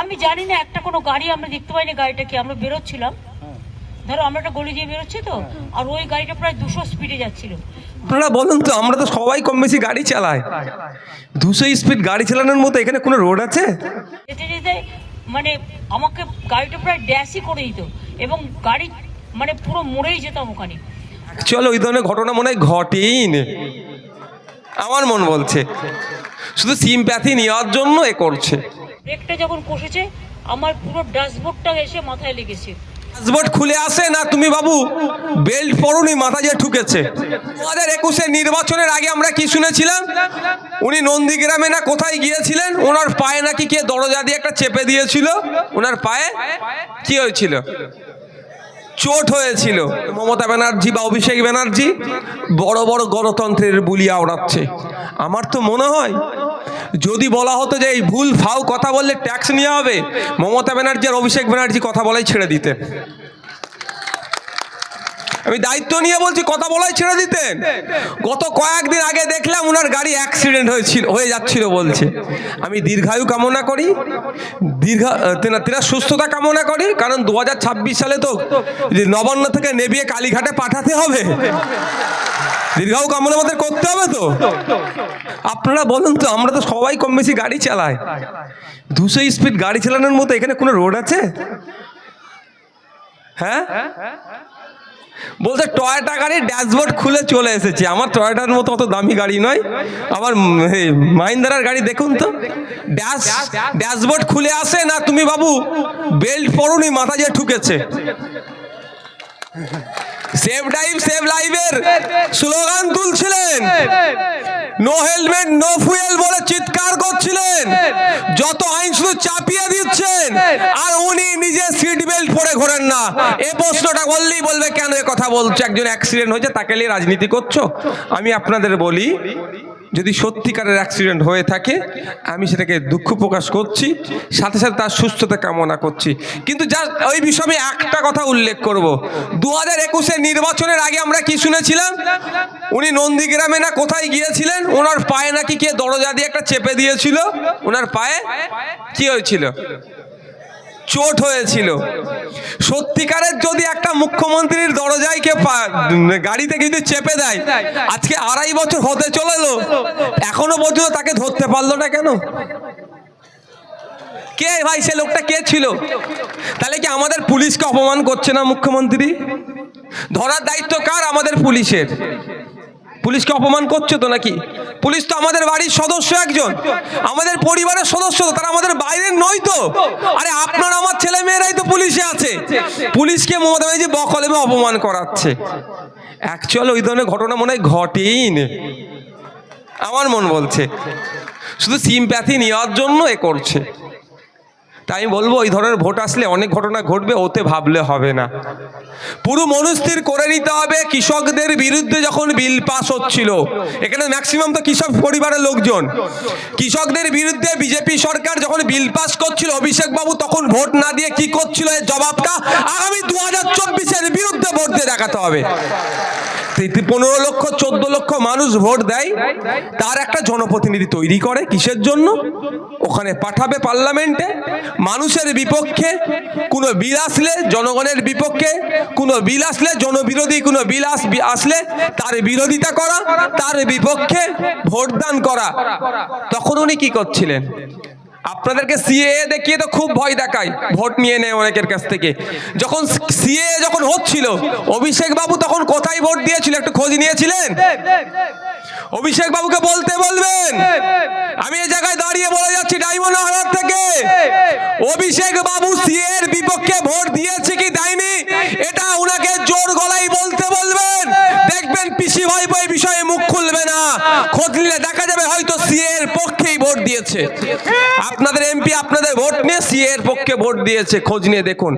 আমি জানি না একটা কোনো গাড়ি আমরা দেখতে পাইনি গাড়িটা কি আমরা বেরোচ্ছিলাম? ধরো আমরা একটা গলি দিয়ে বেরোচ্ছি তো আর ওই গাড়িটা প্রায় দুশো স্পিডে যাচ্ছিল। আপনারা বলুন তো আমরা তো সবাই কম বেশি গাড়ি চালাই। দুশো স্পিড গাড়ি চালানোর মতো এখানে কোনো রোড আছে? যেতে যেতে মানে আমাকে গাড়িটা প্রায় ড্যাশই করে দিত এবং গাড়ি মানে পুরো মরেই যেতাম ওখানে। চলো ওই ধরনের ঘটনা মনে হয় ঘটেই আমার মন বলছে। শুধু সিমপ্যাথি নেওয়ার জন্য এ করছে। ব্রেকটা যখন কষেছে, আমার পুরো ড্যাশবোর্ডটা এসে মাথায় লেগেছে। পাসপোর্ট খুলে আসে না তুমি বাবু? বেল্ট পরুনি, মাথা যে ঠুকেছে। দু হাজার একুশে নির্বাচনের আগে আমরা কি শুনেছিলাম? উনি নন্দীগ্রামে না কোথায় গিয়েছিলেন? ওনার পায়ে নাকি কে দরজা দিয়ে একটা চেপে দিয়েছিল? ওনার পায়ে কি হয়েছিল? চোট হয়েছিল। মমতা ব্যানার্জি বা অভিষেক ব্যানার্জি বড় বড় গণতন্ত্রের বুলি আওড়াচ্ছে আমার তো মনে হয় যদি বলা হতো যে এই ভুল ফাও কথা বললে ট্যাক্স নেওয়া হবে, মমতা ব্যানার্জি আর অভিষেক ব্যানার্জি কথা বলাই ছেড়ে দিতেন। আমি দায়িত্ব নিয়ে বলছি, কথা বলাই ছেড়ে দিতেন। গত কয়েকদিন আগে দেখলাম ওনার গাড়ি অ্যাক্সিডেন্ট হয়েছিল, হয়ে যাচ্ছিল বলছে। আমি দীর্ঘায়ু কামনা করি, দীর্ঘ তেনা তেনা সুস্থতা কামনা করি, কারণ দু হাজার ছাব্বিশ সালে তো নবান্ন থেকে নেবিয়ে কালীঘাটে পাঠাতে হবে। দীর্ঘায়ু কামনা আমাদের করতে হবে তো। আপনারা বলুন তো, আমরা তো সবাই কম বেশি গাড়ি চালাই। দুশো স্পিড গাড়ি চালানোর মতো এখানে কোনো রোড আছে? হ্যাঁ? বলছে টয়টা গাড়ির ড্যাশবোর্ড খুলে চলে এসেছে। আমার টয়টার মতো অত দামি গাড়ি নয়। আমার মাহিন্দ্রার গাড়ি দেখুন তো। ড্যাশ ড্যাশবোর্ড খুলে আসে না? তুমি বাবু বেল্ট পরুনি, মাথা যে ঠুকেছে। সেভ ড্রাইভ সেভ লাইভের স্লোগান তুলছিলেন। নো হেলমেট নো ফুয়েল বলে চিৎকার করছিলেন। যত আইন শুধু চাপিয়ে দিচ্ছেন, আর উনি নিজে সিট বেল্ট পরে ঘোরেন না। এ প্রশ্নটা বললেই বলবে, কেন এ কথা বলছো? একজন অ্যাক্সিডেন্ট হয়েছে, তাকে নিয়ে রাজনীতি করছ? আমি আপনাদের বলি যদি সত্যিকারের অ্যাক্সিডেন্ট হয়ে থাকে, আমি সেটাকে দুঃখ প্রকাশ করছি, সাথে সাথে তার সুস্থতা কামনা করছি। কিন্তু যা ওই বিষয়ে আমি একটা কথা উল্লেখ করব। দু হাজার একুশে নির্বাচনের আগে আমরা কি শুনেছিলাম? উনি নন্দীগ্রামে না কোথায় গিয়েছিলেন? ওনার পায়ে নাকি কে দরজা দিয়ে একটা চেপে দিয়েছিল? ওনার পায়ে? কি হয়েছিল? চোট হয়েছিল। সত্যিকারের যদি একটা মুখ্যমন্ত্রীর দরজায় কে গাড়িতে যদি চেপে দেয়, আজকে আড়াই বছর হতে চলেলো, এখনও পর্যন্ত তাকে ধরতে পারল না কেন? কে ভাই সে লোকটা কে ছিল? তাহলে কি আমাদের পুলিশকে অপমান করছে না মুখ্যমন্ত্রী? ধরার দায়িত্ব কার আমাদের পুলিশের? পুলিশকে অপমান করছে তো নাকি? পুলিশ তো আমাদের বাড়ির সদস্য একজন, আমাদের পরিবারের সদস্য তারা আমাদের বাইরের নয় তো। আরে আপনার মেয়েরাই তো পুলিশে আছে। পুলিশকে মমতা ব্যানার্জি বকলেমে অপমান করাচ্ছে। অ্যাকচুয়াল ওই ধরনের ঘটনা মনে হয় ঘটেই নে। আমার মন বলছে। শুধু সিম্প্যাথি নেওয়ার জন্য এ করছে। তাই আমি বলব, ওই ধরনের ভোট আসলে অনেক ঘটনা ঘটবে, ওতে ভাবলে হবে না। পুরো মনস্থির করে নিতে হবে কৃষকদের বিরুদ্ধে যখন বিল পাস হচ্ছিল। এখানে ম্যাক্সিমাম তো কৃষক পরিবারের লোকজন। কৃষকদের বিরুদ্ধে বিজেপি সরকার যখন বিল পাস করছিল অভিষেক বাবু তখন ভোট না দিয়ে কি করছিল এর জবাবটা আগামী দু হাজার চব্বিশের বিরুদ্ধে ভোট দিয়ে দেখাতে হবে। পনেরো লক্ষ, চোদ্দ লক্ষ মানুষ ভোট দেয়। তার একটা জনপ্রতিনিধি তৈরি করে কিসের জন্য? ওখানে পাঠাবে পার্লামেন্টে। মানুষের বিপক্ষে কোনো বিল আসলে, জনগণের বিপক্ষে কোনো বিল আসলে, জনবিরোধী কোনো বিল আস- আসলে তার বিরোধিতা করা, তার বিপক্ষে ভোটদান করা। তখন উনি কি করছিলেন? আপনাদেরকে সিএ দেখিয়ে তো খুব ভয় দেখায়। ভোট নিয়ে নেয় অনেকের কাছ থেকে। যখন সিএ যখন হচ্ছিল, অভিষেক বাবু তখন কোথায় ভোট দিয়েছিল একটু খোঁজ নিয়েছিলেন? অভিষেক বাবুকে বলতে বলবেন, আমি এই জায়গায় দাঁড়িয়ে বলে যাচ্ছি ডায়মন্ড হাওয়ার থেকে। অভিষেক বাবু সিএ এর বিপক্ষে ভোট দিয়েছে কি দেয়নি? এটা উনাকে জোর গলায় বলতে বলবেন দেখবেন পিসি ভাই এই বিষয়ে মুখ খুলবে না খোঁজ নিলে দেখা যাবে হয়তো সিএ এর পক্ষেই ভোট দিয়েছে। আপনাদের এমপি আপনাদের ভোট নিয়ে সিএ এর পক্ষে ভোট দিয়েছে। খোঁজ নিয়ে দেখুন।